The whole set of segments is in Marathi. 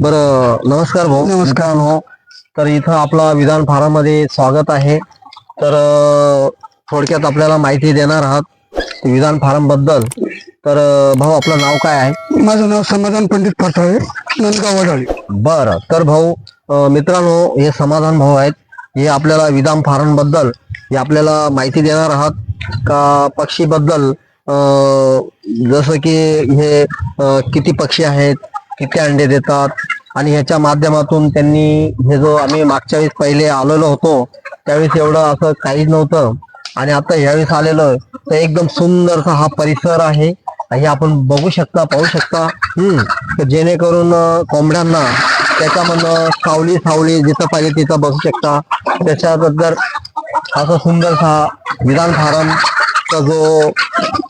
बरं नमस्कार भाऊ. नमस्कार. हो तर इथं आपला विधान फारामध्ये स्वागत आहे. तर थोडक्यात आपल्याला माहिती देणार आहात विधान फार्मबद्दल तर भाऊ आपलं नाव काय आहे? माझं नाव समाधान पंडित परताळे नंदगाव वडाळी बरं तर भाऊ मित्रांनो हे समाधान भाऊ आहेत. हे आपल्याला विधान फार्मबद्दल हे आपल्याला माहिती देणार आहात. का पक्षी बद्दल जसं की हे किती पक्षी आहेत किती अंडे देतात? आणि ह्याच्या माध्यमातून त्यांनी हे जो आम्ही मागच्या वेळेस पहिले आलेलो होतो त्यावेळेस एवढं असं काहीच नव्हतं. आणि आता ह्यावेळेस आलेलं तर एकदम सुंदरसा हा परिसर आहे. हे आपण बघू शकता पाहू शकता. हम्म. जेणेकरून कोंबड्यांना त्याच्यामधनं सावली सावली जिथं पाहिजे तिथं बसू शकता. त्याच्याबद्दल असं सुंदरसा विधान फार्मचा जो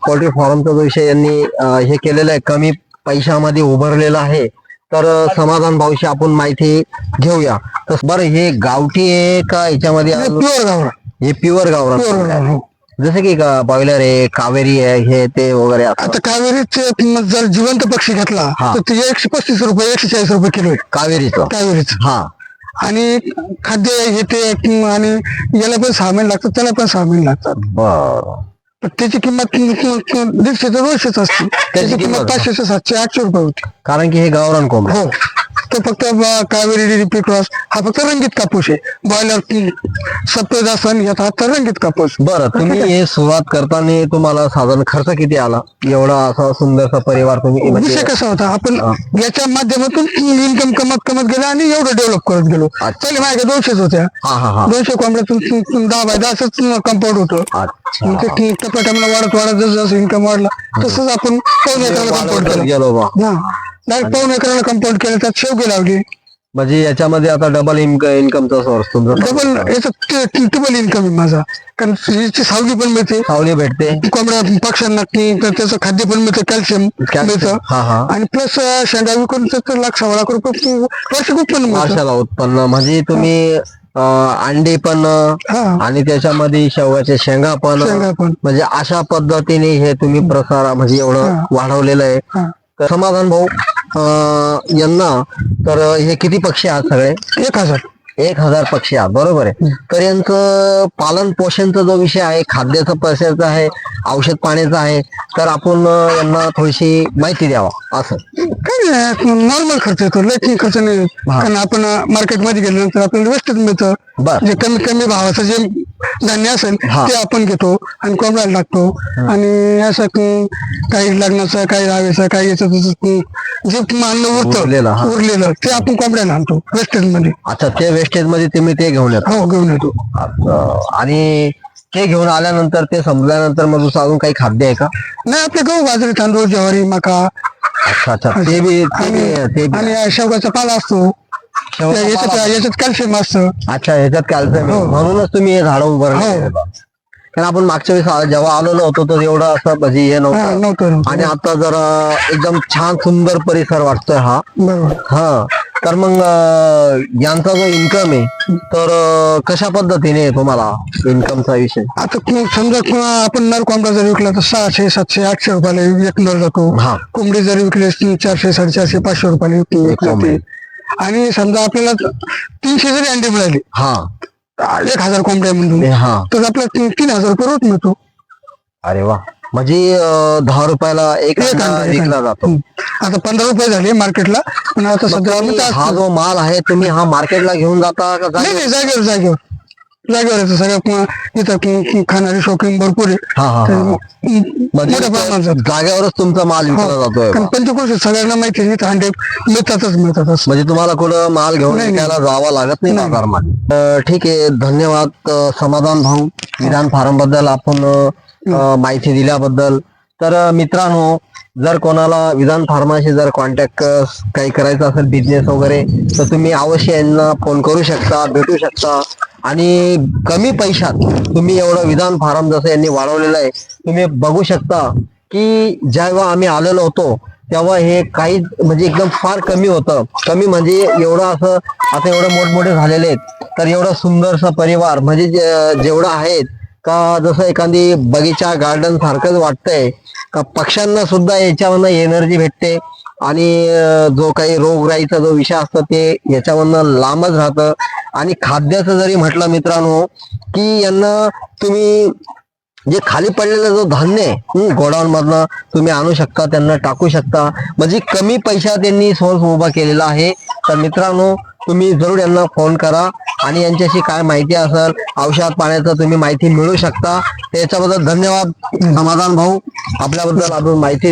पोल्ट्री फार्मचा जो विषय यांनी हे केलेलं आहे कमी पैशामध्ये उभारलेला आहे. तर समाधान भाऊशी आपण माहिती घेऊया. तर बरं हे गावठी आहे का याच्यामध्ये प्युअर गावरा. हे प्युअर गावरा. हो. जसं की बॉयलर आहे कावेरी आहे हे ते वगैरे आता कावेरीचे जर जिवंत पक्षी घेतला. तर ते एकशे पस्तीस रुपये एकशे चाळीस रुपये किलो आहे. कावेरीचं. कावेरीच. हा. आणि खाद्य हे ते आणि याला पण सहा महिने लागतात त्याला पण सहा महिने लागतात. बर. पण त्याची किंमत दीडशे ते दोनशेच असते. त्याची किंमत? किंमत पाचशे ते सातशे आठशे रुपये होती. कारण की हे गावरान कोंबड. हो. तो फक्त कावेरी डीडीपी क्रॉस हा फक्त रंगीत कापूस आहे. बॉयलर असन यात हा तर रंगीत कापूस. बरं तुम्ही हे सुरुवात करताना तुम्हाला साधारण खर्च किती आला? एवढा असा सुंदरसा परिवार तुम्ही म्हणजे विषय कसा होता? आपण याच्या माध्यमातून इन्कम कमत कमत गेला आणि एवढं डेव्हलप करत गेलो. पहिले माझ्या दोनशेच होत्या. दोनशे कोंबड्यातून दहा बाय दहाच कंपाऊंड होतं. ते टप्प्याटप्प्याला वाढत वाढत जसं जसं इन्कम वाढला तसंच आपण पाऊन कंपाऊंड केलं. बा. हा. डायरेक्ट पाऊन एकराला कंपाऊंड केलं त्यात शेवगी लावली. म्हणजे याच्यामध्ये आता डबल इन्कमचा सोर्स तुमचा डबल याचं ट्रिपल इन्कम आहे माझा. कारण याची सावली पण मिळते. सावली भेटते. कोंबड्या पक्ष्यांना तर त्याचं खाद्य पण मिळतं कॅल्शियम. मिळतं. हा हा. आणि प्लस शेंगा विकून तर लाख सव्वा लाख रुपये वार्षिक उत्पन्न मिळतं. माशाला उत्पन्न. म्हणजे तुम्ही अं, अंडे पण हा. आणि त्याच्यामध्ये शेवगाचे शेंगा पण शेंगा पण. म्हणजे अशा पद्धतीने हे तुम्ही प्रसार म्हणजे एवढं. वाढवलेलं आहे. हा. तर समाधान भाऊ यांना तर हे किती पक्षी आहेत सगळे? एक हजार. एक हजार पक्षी आहेत बरोबर आहे. तर यांचं पालन पोषणचा जो विषय आहे खाद्याचा पैशाचा आहे औषध पाण्याचा आहे तर आपण यांना थोडीशी माहिती द्यावा असं. काही नाही नॉर्मल खर्च येतो लय खर्च नाही. कारण आपण मार्केटमध्ये गेल्यानंतर आपल्याला वेस्टच मिळतं. जे कमी कमी भावाचं जे धान्य असेल. ते आपण घेतो आणि कोंबड्याला लागतो. आणि असं काही लग्नाचं काही राहायचं काही याचं जे अन्न उरलेलं, हा. उरलेलं ते आपण कोंबड्याला आणतो वेस्टेजमध्ये अच्छा ते वेस्टेजमध्ये तुम्ही ते घेऊन येता हो घेऊन येतो अच्छा. आणि ते घेऊन आल्यानंतर ते संपल्यानंतर मग दुसरं अजून काही खाद्य आहे का नाही आपले गहू बाजरी तांदूळ ज्वारी मका अच्छा अच्छा ते बी ते बी- ते बी- आणि शेवगाचा पाला असतो याच्यात पाला. याच्यात कॅल्शियम असतं अच्छा ह्याच्यात कॅल्शियम. हो. म्हणूनच तुम्ही हे झाडं उभारले हो. कारण आपण मागच्या वेळेस जेव्हा आलो नव्हतो तर एवढं असं म्हणजे हे नव्हतं. नव्हतं. आणि आता जरा एकदम छान सुंदर परिसर वाटतोय हा. हा. तर मग यांचा जो इन्कम आहे तर कशा पद्धतीने तुम्हाला इन्कमचा विषय? आता समजा को- आपण नर कोंबडा जर विकला तर सहाशे सातशे आठशे रुपयाला एक नर जातो. हा. कोंबडी जर विकली चारशे साडेचारशे पाचशे रुपयाला विकली. आणि समजा आपल्याला तीनशे जरी अंडे मिळाले हा. एक हजार कोंबड्या म्हणून हे तर आपल्याला तीन तीन हजार रोज मिळतो अरे वा म्हणजे अं, दहा रुपयाला एक एक अंडा अंडा, एक विकला. जातो हम्म. आता पंधरा रुपये झाले मार्केटला पण आता सध्या आम्ही हा. जो माल आहे तुम्ही हा मार्केटला घेऊन जाता का नाही जागेवर? नाही जागेवर जागेवर जागेवर येतं सगळं क- इथं क- खाणारी शौकीन भरपूर हा हा हा म्हणजे मोठ्या प्रमाणात जातं. जागेवरच तुमचा माल विकला जातोय हो. कारण सगळ्यांना माहिती आहे अंडे मिळतातच मिळतातच. म्हणजे तुम्हाला कुठं माल घेऊन नाही, नाही. विकायला जावं लागत नाही बाजारमध्ये अं, ठीक आहे धन्यवाद अं, समाधान भाऊ. विधान फार्मबद्दल आपण अं, माहिती दिल्याबद्दल. तर अं, मित्रांनो जर कोणाला विधान फार्माशी जर कॉन्टॅक्ट काही करायचं असेल बिझनेस वगैरे तर तुम्ही अवश्य यांना फोन करू शकता भेटू शकता. आणि कमी पैशात तुम्ही एवढं विधान फार्म जसं यांनी वाढवलेलं आहे तुम्ही बघू शकता की जेव्हा आम्ही आलेलो होतो तेव्हा हे काही म्हणजे एकदम फार कमी होतं. कमी म्हणजे एवढं असं आता एवढं मोठमोठे झालेले आहेत तर एवढं सुंदरसा परिवार म्हणजे जेवढं आहेत का जसं एखादी बगीचा गार्डन सारखंच वाटतंय का पक्ष्यांना सुद्धा याच्यावरनं एनर्जी भेटते आणि जो काही रोगराईचा जो विषय असतो ते याच्यामधनं लांबच राहतं. आणि खाद्याचं जरी म्हटलं मित्रांनो की यांना तुम्ही जे खाली पडलेलं जो धान्य आहे गोडाऊन मधनं तुम्ही आणू शकता त्यांना टाकू शकता. म्हणजे कमी पैशात त्यांनी सोर्स उभा केलेला आहे. तर मित्रांनो तुम्ही जरूर यांना फोन करा. आणि यांच्याशी काय माहिती असेल औषध पाण्याचं तुम्ही माहिती मिळू शकता. त्याच्याबद्दल धन्यवाद समाधान भाऊ. आपल्याबद्दल आपण माहिती